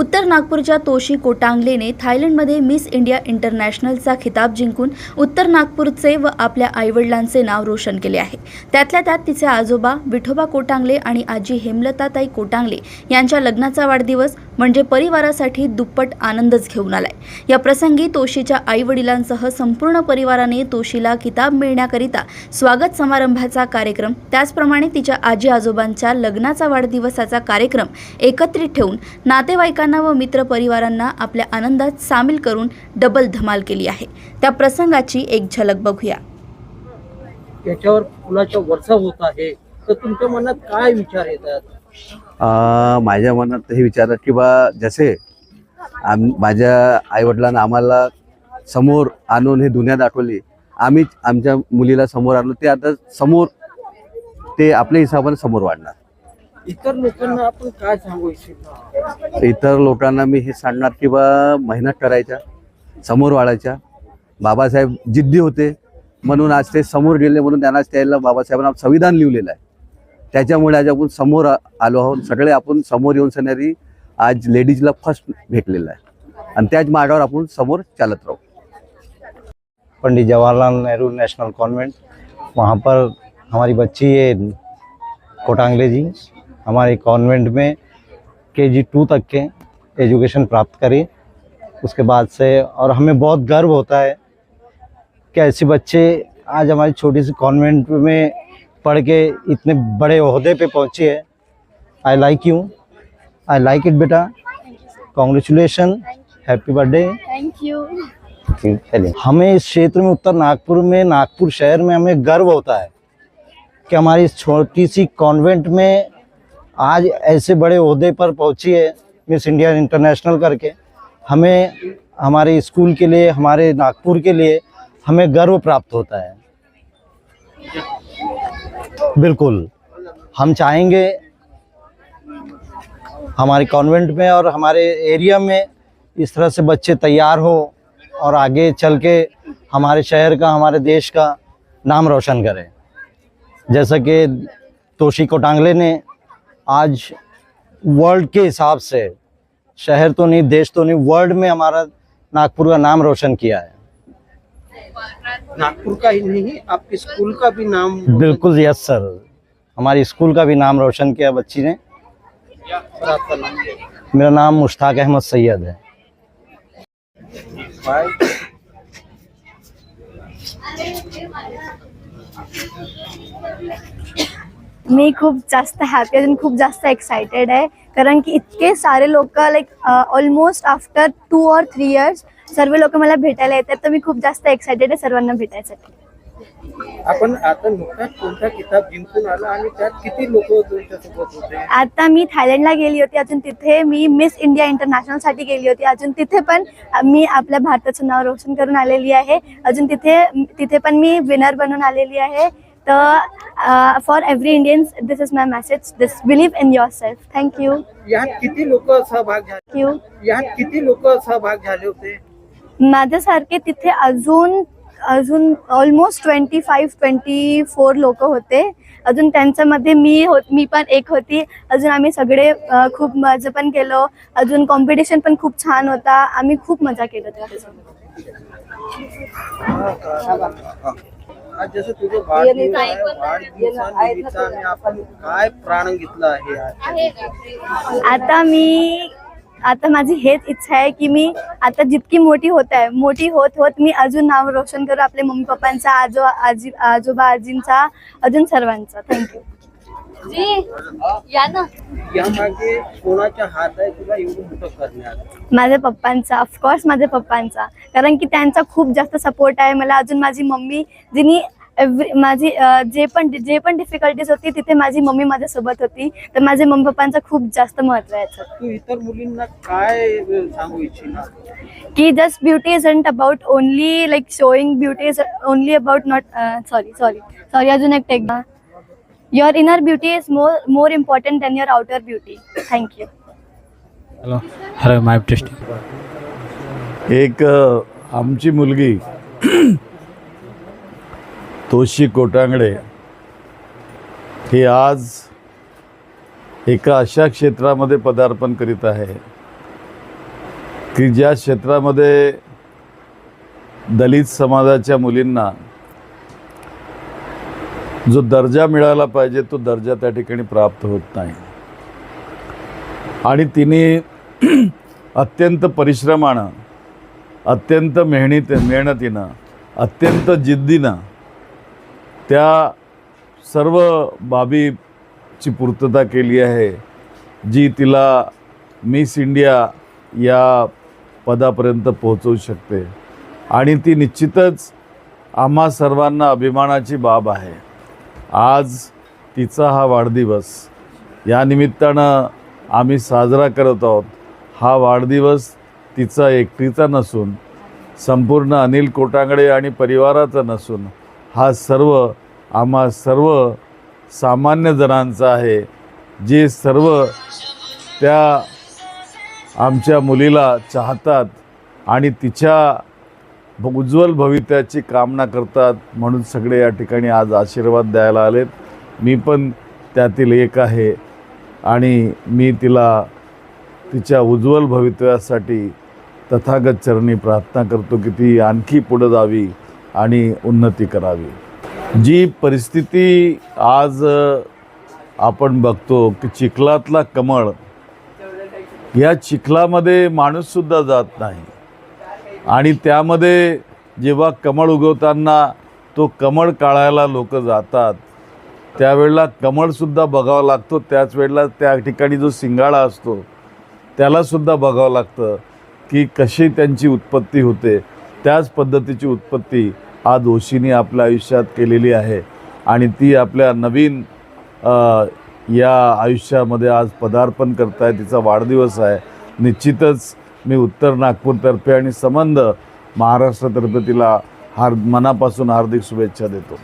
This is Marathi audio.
उत्तर नागपूरच्या तोशी कोटांगलेने थायलंडमध्ये मिस इंडिया इंटरनॅशनलचा खिताब जिंकून उत्तर नागपूरचे व आपल्या आईवडिलांचे नाव रोशन केले आहे. त्यातल्या त्यात तिचे आजोबा विठोबा कोटांगले आणि आजी हेमलताताई कोटांगले यांच्या लग्नाचा वाढदिवस म्हणजे परिवारासाठी दुप्पट आनंदच घेऊन आलाय. या प्रसंगी तोशीच्या आईवडिलांसह संपूर्ण परिवाराने तोशीला किताब मिळण्याकरिता स्वागत समारंभाचा कार्यक्रम त्याचप्रमाणे तिच्या आजी आजोबांच्या लग्नाचा वाढदिवसाचा कार्यक्रम एकत्रित ठेवून नातेवाईकांना व मित्र परिवारांना आपल्या आनंदात सामील करून डबल धमाल केली आहे. त्या प्रसंगाची एक झलक बघूया. याच्यावर फुलाचा वर्षा होत आहे? तर तुमच्या मनात काय विचार येतात? माझ्या मनात हे विचार आहे की बा जसे आम माझ्या आईवडिलांना आम्हाला समोर आणून हे दुनिया दाखवली आम्ही आमच्या मुलीला समोर आणलं ते आता समोर ते आपल्या हिशोबाने समोर वाढणार. इतर लोकांना आपण काय सांगू इच्छितो इतर लोकांना मी हे सांगणार की बा मेहनत करायच्या समोर वाढायच्या. बाबासाहेब जिद्दी होते म्हणून आज ते समोर गेले म्हणून त्यांना त्याला बाबासाहेबांना संविधान लिहिलेलं आहे. त्याच्यामुळे आज आपण समोर आलो आहोत. सगळे आपण समोर येऊन सणारी आज लेडीजला फर्स्ट भेटलेलं आहे. आणि त्याच मार्गावर आपण समोर चालत राहू. पंडित जवाहरलाल नेहरू नेशनल कॉन्वेंट वहाँ पर हमारी बच्ची है कोटांगले जी. हमारे कॉन्वेंट में के जी टू तक के एजुकेशन प्राप्त करी। उसके बाद से और हमें बहुत गर्व होता है कि ऐसे बच्चे आज हमारी छोटी सी कॉन्वेंट में पढ़ के इतने बड़े ओहदे पे पहुँची है। I like you I like it बेटा। Congratulation happy birthday thank you चलिए। हमें इस क्षेत्र में उत्तर नागपुर में नागपुर शहर में हमें गर्व होता है कि हमारी इस छोटी सी कॉन्वेंट में आज ऐसे बड़े ओहदे पर पहुँची है मिस इंडिया इंटरनेशनल करके। हमें, हमारे स्कूल के लिए, हमारे नागपुर के लिए हमें गर्व प्राप्त होता है। बिल्कुल। हम चाहेंगे हमारे कॉन्वेंट में और हमारे एरिया में इस तरह से बच्चे तैयार हो और आगे चल के हमारे शहर का, हमारे देश का नाम रोशन करें। जैसा कि तोशी कोटांगले ने आज वर्ल्ड के हिसाब से शहर तो नहीं देश तो नहीं वर्ल्ड में हमारा नागपुर का नाम रोशन किया है। नागपुर का ही नहीं आपके स्कूल का भी नाम बिल्कुल यस सर हमारी स्कूल का भी नाम रोशन किया बच्ची ने। मेरा नाम मुश्ताक अहमद सैयद है। मी खूप जास्त हॅपी आणि खूप जास्त एक्सायटेड आहे. कारण की इतके सारे लोक लाईक ऑलमोस्ट आफ्टर टू और थ्री इयर्स सर्व लोक मला भेटायला येतात. तर मी खूप जास्त एक्सायटेड आहे सर्वांना भेटायसाठी. आपण आता नुकताच कोणता किताब जिंकून आला आणि त्यात किती लोक तुमच्यासोबत होते? आता मी थायलंडला गेली होती अजून तिथे मी मिस इंडिया इंटरनॅशनलसाठी गेली होती. अजून तिथे पण मी आपल्या भारताचं नाव रोशन करून आलेली आहे. अजून तिथे तिथे पण मी विनर बनून आलेली आहे. तर for every Indians this is my message this believe in yourself thank you यात किती लोक सहभाग झाले? थँक्यू यात किती लोक सहभाग झाले होते? माझ्यासारखे तिथे अजून अजून almost twenty five twenty four लोक होते. अजून त्यांच्यामध्ये मी होत मी पण एक होती. अजून आम्ही सगळे खूप मजा पण केलो. अजून कॉम्पिटिशन पण खूप छान होता. आम्ही खूप मजा केलं त्याच्यासोबत. आज जसं तुझं वाढदिवस आहे आपण काय प्राण घेतला आहे आज? आता मी आता माझी हेच इच्छा आहे की मी आता जितकी मोठी होत आहे मोठी होत होत मी अजून नाव रोशन करू आपल्या मम्मी पप्पांचा आजो आजी आजोबा आजींचा अजून सर्वांचा. थँक्यू यामागे कोणाचा हात आहे तुला एवढं मोठं करण्यात? माझ्या पप्पांचा ऑफकोर्स माझ्या पप्पांचा. कारण की त्यांचा खूप जास्त सपोर्ट आहे. मला अजून माझी मम्मी जिनी एव्हरी माझी अं, जे पण जे पण डिफिकल्टीज होती तिथे माझी मम्मी माझ्यासोबत होती. तर माझ्या मम्मी पप्पांचं खूप जास्त महत्त्व आहे याच्यात. तू इतर मुलींना काय सांगू इच्छिणार? की just beauty is and about only like showing beauty is only about not sorry sorry sorry अजून एक take your inner beauty is more more important than your outer beauty thank you hello hello my testing एक अ, आमची मुलगी तोशी कोटांगडे ही आज एका अशा क्षेत्रामध्ये पदार्पण करीत आहे की ज्या क्षेत्रामध्ये दलित समाजाच्या मुलींना जो दर्जा मिळाला पाहिजे तो दर्जा त्या ठिकाणी प्राप्त होत नाही. आणि तिने अत्यंत परिश्रमानं अत्यंत मेहनत मेहनतीनं अत्यंत जिद्दीनं त्या सर्व बाबीची पूर्तता केली आहे जी तिला मिस इंडिया या पदापर्यंत पोहोचवू शकते. आणि ती निश्चितच आम्हा सर्वांना अभिमानाची बाब आहे. आज तिचा हा वाढदिवस. या निमित्तानं आम्ही साजरा करत आहोत. हा वाढदिवस तिचा एकटीचा नसून संपूर्ण अनिल कोटांगडे आणि परिवाराचा नसून हा सर्व आम्हा सर्व सामान्य जणांचा आहे. जे सर्व त्या आमच्या मुलीला चाहतात आणि तिच्या उज्ज्वल भवित्याची कामना करतात म्हणून सगळे या ठिकाणी आज आशीर्वाद द्यायला आलेत. मी पण त्यातील एक आहे आणि मी तिला तिच्या उज्ज्वल भवितव्यासाठी तथागत चरणी प्रार्थना करतो की ती आणखी पुढं जावी आणि उन्नती करावी. जी परिस्थिती आज आपण बघतो की चिखलातला कमळ या चिखलामध्ये माणूससुद्धा जात नाही. आणि त्यामध्ये जेव्हा कमळ उगवताना तो कमळ काढायला लोक जातात त्यावेळेला कमळसुद्धा बघावं लागतो. त्याच वेळेला त्या ठिकाणी जो सिंगाळा असतो त्यालासुद्धा बघावं लागतं की कशी त्यांची उत्पत्ती होते. त्याच पद्धतीची उत्पत्ती आज ओशीने आपल्या आयुष्यात केलेली आहे. आणि ती आपल्या नवीन या आयुष्यामध्ये आज पदार्पण करत आहे तिचा वाढदिवस आहे. निश्चितच मी उत्तर नागपूरतर्फे आणि संबंध महाराष्ट्रातर्फे तिला हार मनापासून हार्दिक शुभेच्छा देतो.